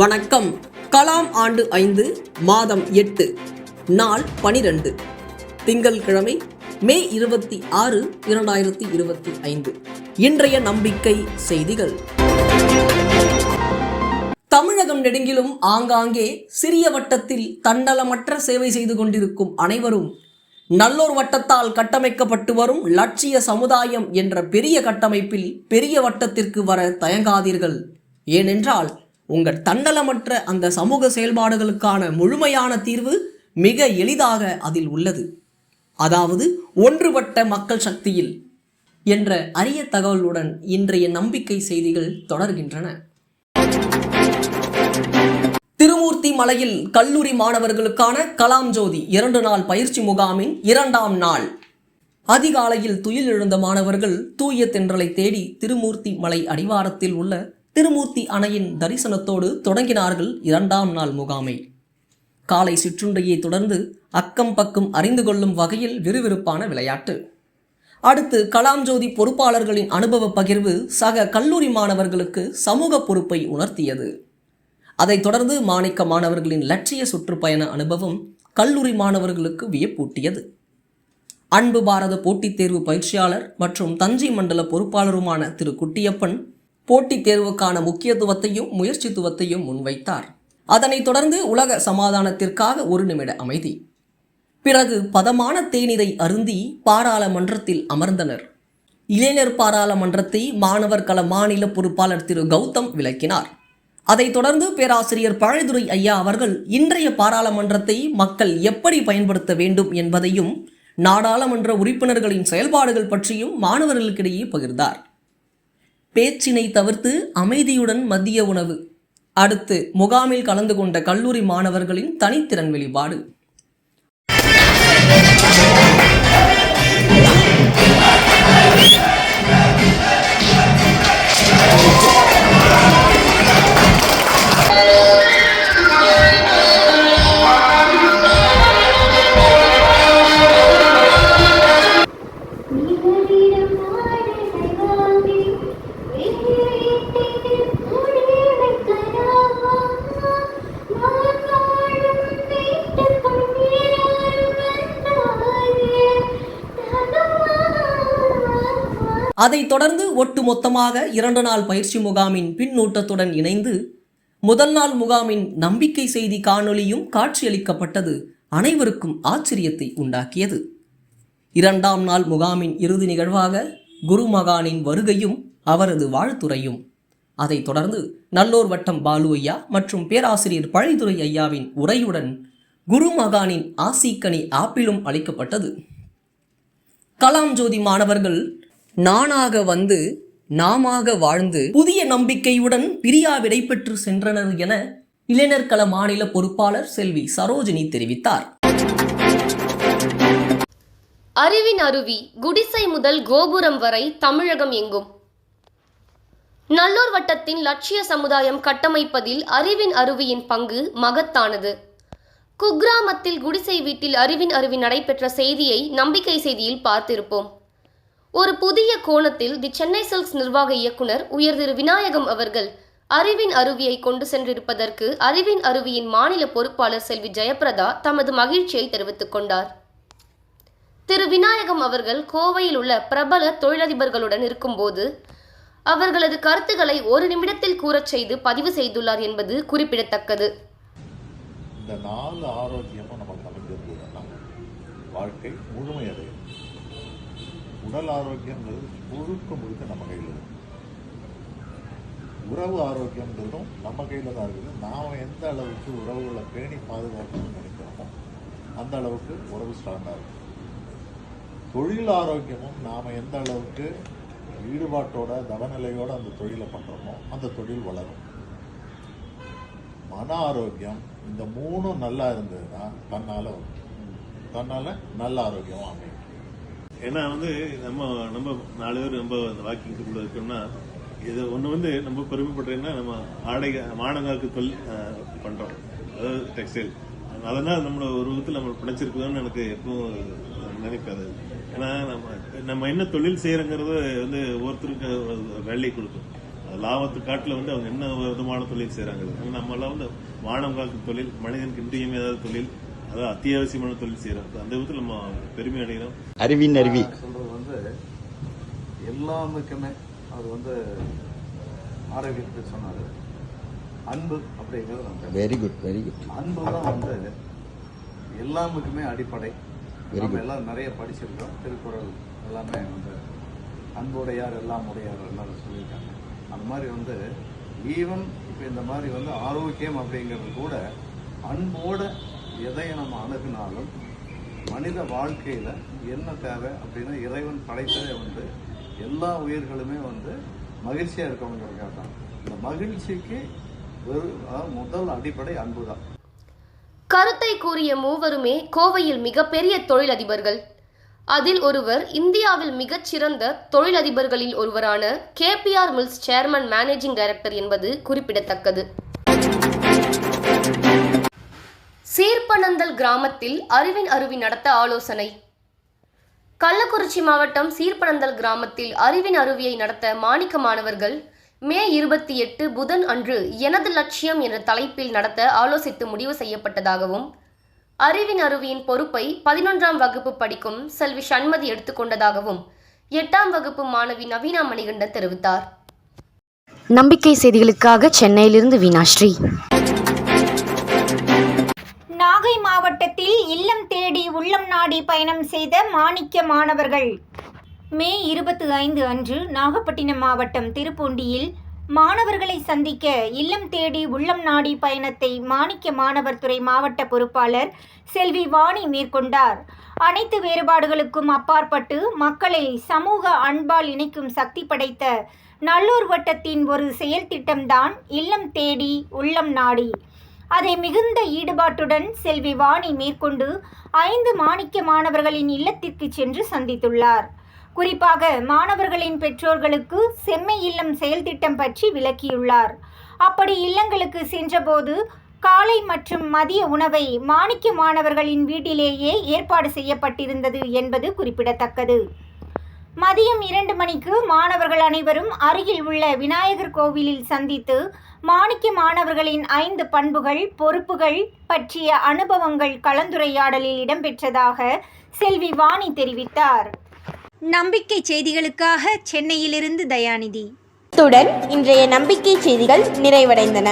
வணக்கம். கலாம் ஆண்டு ஐந்து மாதம் எட்டு நாள் பனிரெண்டு. திங்கள்கிழமை மே இருபத்தி ஆறு இரண்டாயிரத்தி இருபத்தி ஐந்து. இன்றைய நம்பிக்கை செய்திகள். தமிழகம் நெடுங்கிலும் ஆங்காங்கே சிறிய வட்டத்தில் தன்னலமற்ற சேவை செய்து கொண்டிருக்கும் அனைவரும் நல்லோர் வட்டத்தால் கட்டமைக்கப்பட்டு வரும் லட்சிய சமுதாயம் என்ற பெரிய கட்டமைப்பில் பெரிய வட்டத்திற்கு வர தயங்காதீர்கள். ஏனென்றால் உங்கள் தன்னலமற்ற அந்த சமூக செயல்பாடுகளுக்கான முழுமையான தீர்வு மிக எளிதாக அதில் உள்ளது. அதாவது ஒன்றுபட்ட மக்கள் சக்தியில் என்ற அரிய தகவலுடன் இன்றைய நம்பிக்கை செய்திகள் தொடர்கின்றன. திருமூர்த்தி மலையில் கல்லூரி மாணவர்களுக்கான கலாம் ஜோதி இரண்டு நாள் பயிற்சி முகாமின் இரண்டாம் நாள். அதிகாலையில் துயில் எழுந்த மாணவர்கள் தூய தென்றலை தேடி திருமூர்த்தி மலை அடிவாரத்தில் உள்ள திருமூர்த்தி அணையின் தரிசனத்தோடு தொடங்கினார்கள் இரண்டாம் நாள் முகாமை. காலை சிற்றுண்டையை தொடர்ந்து அக்கம் பக்கம் அறிந்து கொள்ளும் வகையில் விறுவிறுப்பான விளையாட்டு. அடுத்து கலாம் ஜோதி பொறுப்பாளர்களின் அனுபவ பகிர்வு சக கல்லூரி மாணவர்களுக்கு சமூக பொறுப்பை உணர்த்தியது. அதைத் தொடர்ந்து மாணிக்க மாணவர்களின் லட்சிய சுற்றுப்பயண அனுபவம் கல்லூரி மாணவர்களுக்கு வியப்பூட்டியது. அன்பு பாரத போட்டித் தேர்வு பயிற்சியாளர் மற்றும் தஞ்சை மண்டல பொறுப்பாளருமான திரு குட்டியப்பன் போட்டித் தேர்வுக்கான முக்கியத்துவத்தையும் முயற்சித்துவத்தையும் முன்வைத்தார். அதனைத் தொடர்ந்து உலக சமாதானத்திற்காக ஒரு நிமிட அமைதி. பிறகு பதமான தேநீரை அருந்தி பாராளுமன்றத்தில் அமர்ந்தனர். இளைஞர் பாராளுமன்றத்தை மாணவர் கள மாநில பொறுப்பாளர் திரு கௌதம் விளக்கினார். அதைத் தொடர்ந்து பேராசிரியர் பழதுரை ஐயா அவர்கள் இன்றைய பாராளுமன்றத்தை மக்கள் எப்படி பயன்படுத்த வேண்டும் என்பதையும் நாடாளுமன்ற உறுப்பினர்களின் செயல்பாடுகள் பற்றியும் மாணவர்களுக்கிடையே பகிர்ந்தார். பேச்சினை தவிர்த்து அமைதியுடன் மதிய உணவு. அடுத்து முகாமில் கலந்து கொண்ட கல்லூரி மாணவர்களின் தனித்திறன் வெளிப்பாடு. அதைத் தொடர்ந்து ஒட்டுமொத்தமாக இரண்டு நாள் பயிற்சி முகாமின் பின்னூட்டத்துடன் இணைந்து முதல் நாள் முகாமின் நம்பிக்கை செய்தி காணொளியும் காட்சியளிக்கப்பட்டது அனைவருக்கும் ஆச்சரியத்தை உண்டாக்கியது. இரண்டாம் நாள் முகாமின் இறுதி நிகழ்வாக குருமகானின் வருகையும் அவரது வாழ்த்துறையும். அதைத் தொடர்ந்து நல்லோர் வட்டம் பாலு ஐயா மற்றும் பேராசிரியர் பழைதுரை ஐயாவின் உரையுடன் குருமகானின் ஆசிக்கனி ஆப்பிளும் அளிக்கப்பட்டது. கலாம் ஜோதி மாணவர்கள் நானாக வந்து நாமாக வாழ்ந்து புதிய நம்பிக்கையுடன் பிரியா விடைபெற்று சென்றனர் என இளைஞர் கள மாநில பொறுப்பாளர் செல்வி சரோஜினி தெரிவித்தார். அறிவின் அருவி குடிசை முதல் கோபுரம் வரை தமிழகம் எங்கும்? நல்லூர் வட்டத்தின் லட்சிய சமுதாயம் கட்டமைப்பதில் அறிவின் அருவியின் பங்கு மகத்தானது. குக்கிராமத்தில் குடிசை வீட்டில் அறிவின் அருவி நடைபெற்ற செய்தியை நம்பிக்கை செய்தியில் பார்த்திருப்போம். ஒரு புதிய கோணத்தில் தி சென்னை சில்க்ஸ் நிர்வாக இயக்குனர் உயர் திரு விநாயகம் அவர்கள் அறிவின் அருவியை கொண்டு சென்றிருப்பதற்கு அறிவின் அருவியின் மாநில பொறுப்பாளர் செல்வி ஜெயபிரதா தமது மகிழ்ச்சியை தெரிவித்துக் கொண்டார். திரு விநாயகம் அவர்கள் கோவையில் உள்ள பிரபல தொழிலதிபர்களுடன் இருக்கும்போது அவர்களது கருத்துக்களை ஒரு நிமிடத்தில் கூறச் செய்து பதிவு செய்துள்ளார் என்பது குறிப்பிடத்தக்கது. இந்த நாலு ஆரோக்கியமும் நமக்கு அமைஞ்சிருந்ததுன்னா வாழ்க்கை முழுமையடையும். உடல் ஆரோக்கியங்கிறது முழுக்க முழுக்க நம்ம கையில் இருக்கு. உறவு ஆரோக்கியங்கிறதும் நம்ம கையில் தான் இருக்குது. நாம் எந்த அளவுக்கு உறவுகளை பேணி பாதுகாக்கணும்னு நினைக்கிறோமோ அந்த அளவுக்கு உறவு ஸ்ட்ராங்காக இருக்கும். தொழில் ஆரோக்கியமும் நாம் எந்த அளவுக்கு ஈடுபாட்டோட தவநிலையோட அந்த தொழிலை பண்ணுறோமோ அந்த தொழில் வளரும். மன ஆரோக்கியம் இந்த மூணும் நல்லா இருந்ததுன்னா தன்னால் தன்னால் நல்ல ஆரோக்கியமாக அமையும். ஏன்னா வந்து நம்ம நம்ம நாலு பேர் நம்ம அந்த வாக்கிங்குள்ள இருக்கோம்னா இது ஒன்று வந்து நம்ம பெருமைப்படுறேன்னா நம்ம ஆடை மாணவர்களுக்கு தொல் பண்ணுறோம் பண்றோம். அதாவது டெக்ஸ்டைல் அதனால நம்மளோட ஒரு விதத்தில் நம்ம பிடிச்சிருக்குதுன்னு எனக்கு எப்பவும் நினைக்காது. ஏன்னா நம்ம நம்ம என்ன தொழில் செய்யறோங்கிறது வந்து ஒவ்வொருத்தருக்கு வேலை கொடுக்கும். அது லாபத்து காட்டில் வந்து அவங்க என்ன விதமான தொழில் செய்கிறாங்க நம்மளாம் வந்து மாணவர்களுக்கு தொழில் மனிதனுக்கு இன்றியமையாத தொழில் அதாவது அத்தியாவசியமான தொழில் செய்யறோம் அந்த விதத்தில் நம்ம பெருமை அடைகிறோம். அறிவின் அருவி சொல்றது வந்து எல்லாமுக்குமே அது வந்து ஆரோக்கியத்துக்கு சொன்னாரு. அன்பு அப்படிங்கிறது நம்ம வெரி குட் வெரி குட் அன்பு தான் வந்து எல்லாமுக்குமே அடிப்படை. Very நம்ம good. எல்லாம் நிறைய படிச்சிருக்கோம். திருக்குறள் எல்லாமே வந்து அன்புடையார் எல்லாம் உடையார் எல்லாரும் சொல்லியிருக்காங்க. அந்த மாதிரி வந்து ஈவன் இப்போ இந்த மாதிரி வந்து ஆரோக்கியம் அப்படிங்கிறது கூட அன்போட எதை நம்ம அணுகுனாலும் மனித வாழ்க்கையில் என்ன தேவை அப்படின்னா இறைவன் படைத்ததே வந்து எல்லா உயிர்களுமே வந்து மகிழ்ச்சியாக இருக்கணுங்கிறதுக்காக தான் இந்த மகிழ்ச்சிக்கு வெறு முதல் அடிப்படை அன்பு தான் கருத்தை கூறிய மூவருமே கோவையில் மிகப்பெரிய தொழிலதிபர்கள். அதில் ஒருவர் இந்தியாவில் மிகச்சிறந்த தொழிலதிபர்களில் ஒருவரான KPR Mills chairman managing director என்பது குறிப்பிடத்தக்கது. சீர்பனந்தல் கிராமத்தில் அறிவின் அருவி நடத்த ஆலோசனை. கள்ளக்குறிச்சி மாவட்டம் சீர்பனந்தல் கிராமத்தில் அறிவின் அருவியை நடத்த மாணிக்க மாணவர்கள் மே இருபத்தி எட்டு புதன் அன்று எனது லட்சியம் என்ற தலைப்பில் நடத்த ஆலோசித்து முடிவு செய்யப்பட்டதாகவும் அறிவின் அருவியின் பொறுப்பை பதினொன்றாம் வகுப்பு படிக்கும் செல்வி சண்மதி எடுத்துக்கொண்டதாகவும் எட்டாம் வகுப்பு மாணவி நவீனா மணிகண்டன் தெரிவித்தார். நம்பிக்கை செய்திகளுக்காக சென்னையிலிருந்து வீனாஸ்ரீ நாகை மாவட்டத்தில் இல்லம் தேடி உள்ளம் நாடி பயணம் செய்த மாணிக்க மாணவர்கள். மே இருபத்தி ஐந்து அன்று நாகப்பட்டினம் மாவட்டம் திருப்பூண்டியில் மாணவர்களை சந்திக்க இல்லம் தேடி உள்ளம் நாடி பயணத்தை மாணிக்க மாணவர் துறை மாவட்ட பொறுப்பாளர் செல்வி வாணி மேற்கொண்டார். அனைத்து வேறுபாடுகளுக்கும் அப்பாற்பட்டு மக்களை சமூக அன்பால் இணைக்கும் சக்தி படைத்த நல்லூர் வட்டத்தின் ஒரு செயல் திட்டம்தான் இல்லம் தேடி உள்ளம் நாடி. அதை மிகுந்த ஈடுபாட்டுடன் செல்வி வாணி மேற்கொண்டு ஐந்து மாணிக்க மாணவர்களின் இல்லத்திற்கு சென்று சந்தித்துள்ளார். குறிப்பாக மாணவர்களின் பெற்றோர்களுக்கு செம்மை இல்லம் செயல் திட்டம் பற்றி விளக்கியுள்ளார். அப்படி இல்லங்களுக்கு சென்றபோது காலை மற்றும் மதிய உணவை மாணிக்க மாணவர்களின் வீட்டிலேயே ஏற்பாடு செய்யப்பட்டிருந்தது என்பது குறிப்பிடத்தக்கது. மதியம் இரண்டு மணிக்கு மாணவர்கள் அனைவரும் அருகில் உள்ள விநாயகர் கோவிலில் சந்தித்து மாணிக்க மாணவர்களின் ஐந்து பண்புகள் பொறுப்புகள் பற்றிய அனுபவங்கள் கலந்துரையாடலில் இடம்பெற்றதாக செல்வி வாணி தெரிவித்தார். நம்பிக்கை செய்திகளுக்காக சென்னையிலிருந்து தயாநிதி. இத்துடன் இன்றைய நம்பிக்கை செய்திகள் நிறைவடைந்தன.